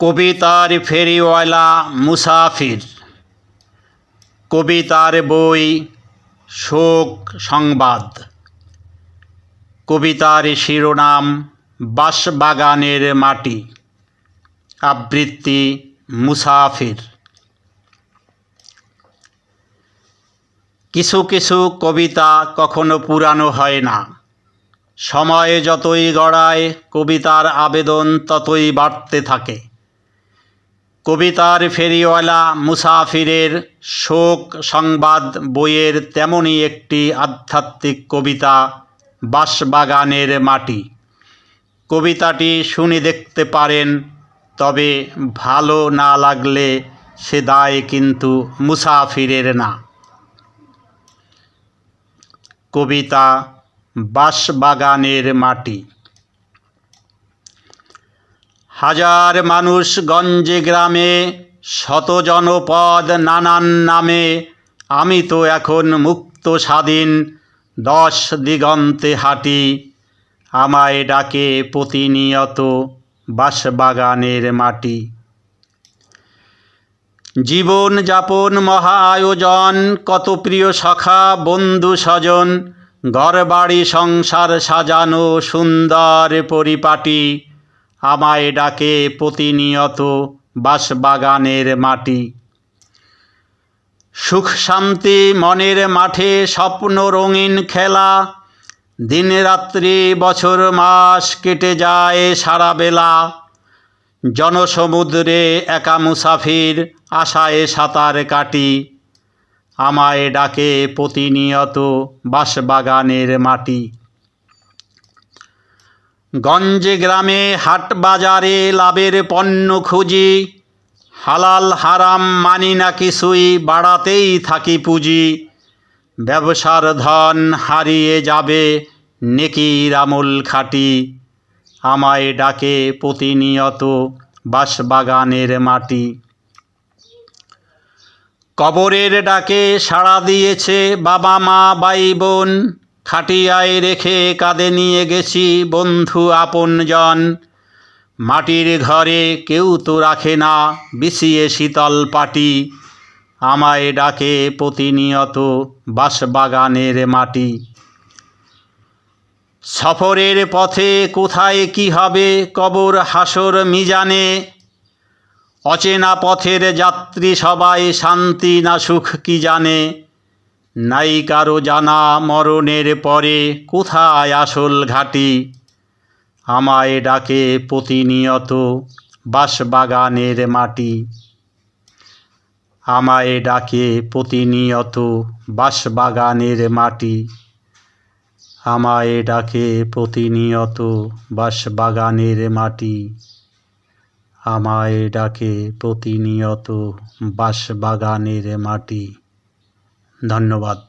কবিতার ফেরিওয়ালা মুসাফির। কবিতার বই, শোক সংবাদ। কবিতার শিরোনাম, বাঁশবাগানের মাটি। আবৃত্তি, মুসাফির। কিছু কিছু কবিতা কখনো পুরানো হয় না। সময় যতই গড়ায়, কবিতার আবেদন ততই বাড়তে থাকে। কবিতার ফেরিওয়ালা মুসাফিরের শোক সংবাদ বইয়ের তেমনই একটি আধ্যাত্মিক কবিতা, বাঁশবাগানের মাটি। কবিতাটি শুনে দেখতে পারেন, তবে ভালো না লাগলে সে দায় কিন্তু মুসাফিরের না। কবিতা, বাঁশবাগানের মাটি। হাজার মানুষ গঞ্জে গ্রামে শত জনপদ নানান নামে। আমি তো এখন মুক্ত স্বাধীন, দশ দিগন্তে হাঁটি। আমায় ডাকে প্রতিনিয়ত বাঁশবাগানের মাটি। জীবন যাপন মহা আয়োজন, কত প্রিয় সখা, বন্ধু স্বজন, ঘরবাড়ি সংসার সাজানো সুন্দর পরিপাটি। আমায় ডাকে প্রতিনিয়ত বাঁশবাগানের মাটি। সুখ শান্তি মনের মাঠে স্বপ্ন রঙিন খেলা। দিন রাত্রি বছর মাস কেটে যায় সারা বেলা। জনসমুদ্রে একা মুসাফির আশায় সাঁতার কাটি। আমায় ডাকে প্রতিনিয়ত বাঁশবাগানের মাটি। গঞ্জে গ্রামে হাট বাজারে লাভের পণ্য খুঁজি। হালাল হারাম মানি না কিছুই, বাড়াতেই থাকি পুঁজি। ব্যবসার ধন হারিয়ে যাবে নেকির আমল খাটি। আমায় ডাকে প্রতিনিয়ত বাঁশবাগানের মাটি। কবরের ডাকে সাড়া দিয়েছে বাবা মা বাই বোন। খাটিয়ায় রেখে কাঁধে নিয়ে গেছি বন্ধু আপনজন। মাটির ঘরে কেউ তো রাখে না, বিছিয়ে শীতল পাটি। আমায় ডাকে প্রতিনিয়ত বাঁশবাগানের মাটি। সফরের পথে কোথায় কি হবে কবর হাসর মিজানে? অচেনা পথের যাত্রী সবাই শান্তি না সুখ কি জানে? নাই কারও জানা মরণের পরে কোথায় আসল ঘাটি? আমায় ডাকে প্রতিনিয়ত বাঁশবাগানের মাটি। আমায় ডাকে প্রতিনিয়ত বাঁশবাগানের মাটি। আমায় ডাকে প্রতিনিয়ত বাঁশবাগানের মাটি। আমায় ডাকে প্রতিনিয়ত বাঁশবাগানের মাটি। ধন্যবাদ